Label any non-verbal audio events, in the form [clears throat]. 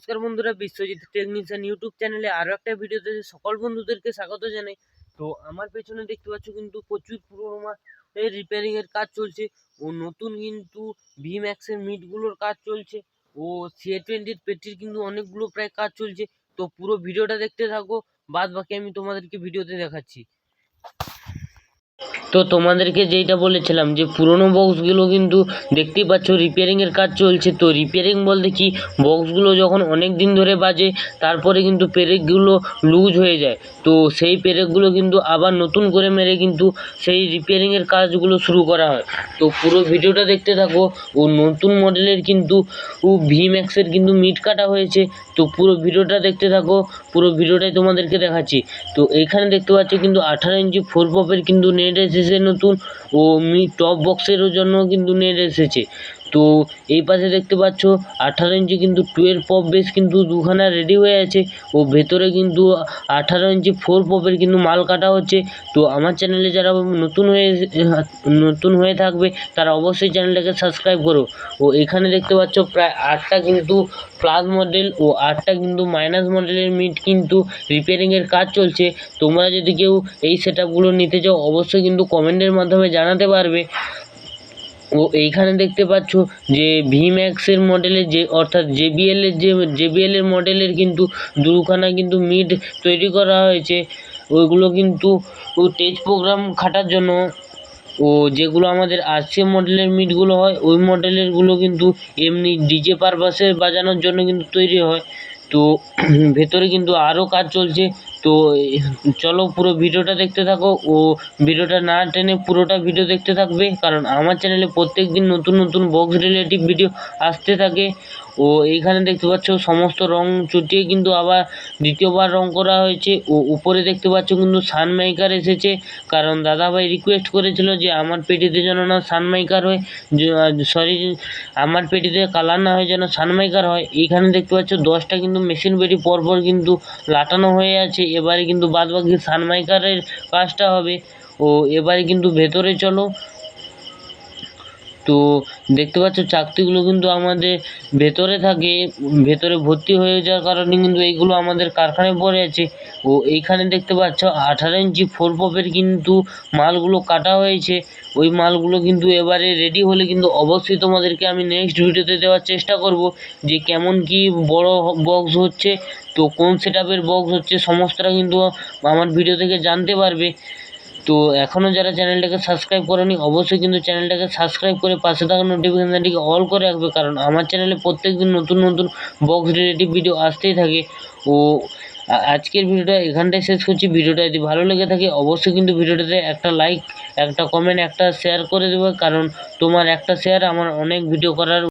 নমস্কার বন্ধুরা, Biswajit technician YouTube চ্যানেলে আরও একটা ভিডিওতে সকল বন্ধুদেরকে স্বাগত জানাই। তো আমার পেছনে দেখতে পাচ্ছ কিন্তু প্রচুর পুরোনো মালের রিপেয়ারিংয়ের কাজ চলছে, ও নতুন কিন্তু ভি ম্যাক্সের মিটগুলোর কাজ চলছে, ও সি টোয়েন্টির পেটির কিন্তু অনেকগুলো প্রায় কাজ চলছে। তো পুরো ভিডিওটা দেখতে থাকো বাদ বাকি আমি তোমাদেরকে ভিডিওতে দেখাচ্ছি। তো তোমাদেরকে যেইটা বলেছিলাম যে পুরনো বক্সগুলো কিন্তু দেখতেই পাচ্ছ রিপেয়ারিংয়ের কাজ চলছে। তো রিপেয়ারিং বলতে কি? বক্সগুলো যখন অনেক দিন ধরে বাজে, তারপরে কিন্তু পেরেকগুলো লুজ হয়ে যায়। তো সেই পেরেকগুলো কিন্তু আবার নতুন করে মেরে কিন্তু সেই রিপেয়ারিংয়ের কাজগুলো শুরু করা হয়। তো পুরো ভিডিওটা দেখতে থাকো। ও নতুন মডেলের কিন্তু ভি ম্যাক্সের কিন্তু মিট কাটা হয়েছে। তো পুরো ভিডিওটা দেখতে থাকো। পুরো ভিডিওটাই তোমাদেরকে দেখাচ্ছি। তো এখানে দেখতে পাচ্ছ কিন্তু আঠারো ইঞ্চি ফোর পপের কিন্তু নেট এসেছে নতুন ও মি টপ বক্সেরও জন্য কিন্তু নেট এসেছে। তো এই পাশে দেখতে পাচ্ছ আঠারো ইঞ্চি কিন্তু টুয়েলভ পপ বেস কিন্তু দুখানা রেডি হয়ে আছে ও ভেতরে কিন্তু আঠারো ইঞ্চি ফোর পপের কিন্তু মাল কাটা হচ্ছে। তো আমার চ্যানেলে যারা নতুন হয়ে নতুন হয়ে থাকবে তারা অবশ্যই চ্যানেলটাকে সাবস্ক্রাইব করো। ও এখানে দেখতে পাচ্ছ প্রায় আটটা কিন্তু প্লাস মডেল ও আটটা কিন্তু মাইনাস মডেলের মিট কিন্তু রিপেয়ারিংয়ের কাজ চলছে। তোমরা যদি কেউ এই সেট নিতে চাও, অবশ্যই কিন্তু কমেন্টের মাধ্যমে জানাতে পারবে। ও এইখানে দেখতে পাচ্ছ যে ভি ম্যাক্সের মডেলের যে, অর্থাৎ জেবিএলের যে জেবিএলের মডেলের কিন্তু দুখানা কিন্তু মিড তৈরি করা হয়েছে। ওইগুলো কিন্তু টেজ প্রোগ্রাম খাটার জন্য ও যেগুলো আমাদের আরসিএম মডেলের মিটগুলো হয়, ওই মডেলেরগুলো কিন্তু এমনি ডিজে পারপাসে বাজানোর জন্য কিন্তু তৈরি হয়। তো [clears throat] ভেতরে কিন্তু আরও কাজ চলছে। তো, চলো পুরো ভিডিওটা দেখতে থাকো ও ভিডিওটা না টেনে পুরোটা ভিডিও দেখতে থাকবে, কারণ আমার চ্যানেলে প্রত্যেক দিন নতুন নতুন বক্স রিলেটিভ ভিডিও আসতে থাকে। ও এইখানে দেখতে পাচ্ছ সমস্ত রং চুটিয়ে কিন্তু আবার দ্বিতীয়বার রং করা হয়েছে। ও উপরে দেখতে পাচ্ছ কিন্তু সানমাইকার এসেছে, কারণ দাদাভাই রিকোয়েস্ট করেছিল যে আমার পেটিতে যেন না সানমাইকার হয় সরি আমার পেটিতে কালার না হয় যেন সানমাইকার হয়। এইখানে দেখতে পাচ্ছ দশটা কিন্তু মেশিন বেরি পরপর কিন্তু লাটানো হয়ে আছে। এবারে কিন্তু বাদবাকি সানমাইকারের কাজটা হবে। ও এবারে কিন্তু ভেতরে চলো। তো দেখতে পাচ্ছ, চাকতিগুলো কিন্তু আমাদের ভেতরে থাকে, ভেতরে ভর্তি হয়ে যাওয়ার কারণে কিন্তু এইগুলো আমাদের কারখানায় পড়ে আছে। ও এইখানে দেখতে পাচ্ছ, আঠারো ইঞ্চি ফোর পপের কিন্তু মালগুলো কাটা হয়েছে। ওই মালগুলো কিন্তু এবারে রেডি হলে কিন্তু অবশ্যই তোমাদেরকে আমি নেক্সট ভিডিওতে দেওয়ার চেষ্টা করব যে কেমন কি বড় বক্স হচ্ছে, তো কোন সেট বক্স হচ্ছে, সমস্তটা কিন্তু আমার ভিডিও থেকে জানতে পারবে। তো এখনও যারা চ্যানেলটাকে সাবস্ক্রাইব করেনি, অবশ্যই কিন্তু চ্যানেলটাকে সাবস্ক্রাইব করে পাশে থাকা নোটিফিকেশানটিকে অল করে রাখবে, কারণ আমার চ্যানেলে প্রত্যেক দিন নতুন নতুন বক্স রিলেটিভ ভিডিও আসতেই থাকে। ও আজকের ভিডিওটা এখানটায় শেষ করছি। ভিডিওটা যদি ভালো লেগে থাকে, অবশ্যই কিন্তু ভিডিওটাতে একটা লাইক একটা কমেন্ট একটা শেয়ার করে দেবে, কারণ তোমার একটা শেয়ার আমার অনেক ভিডিও করার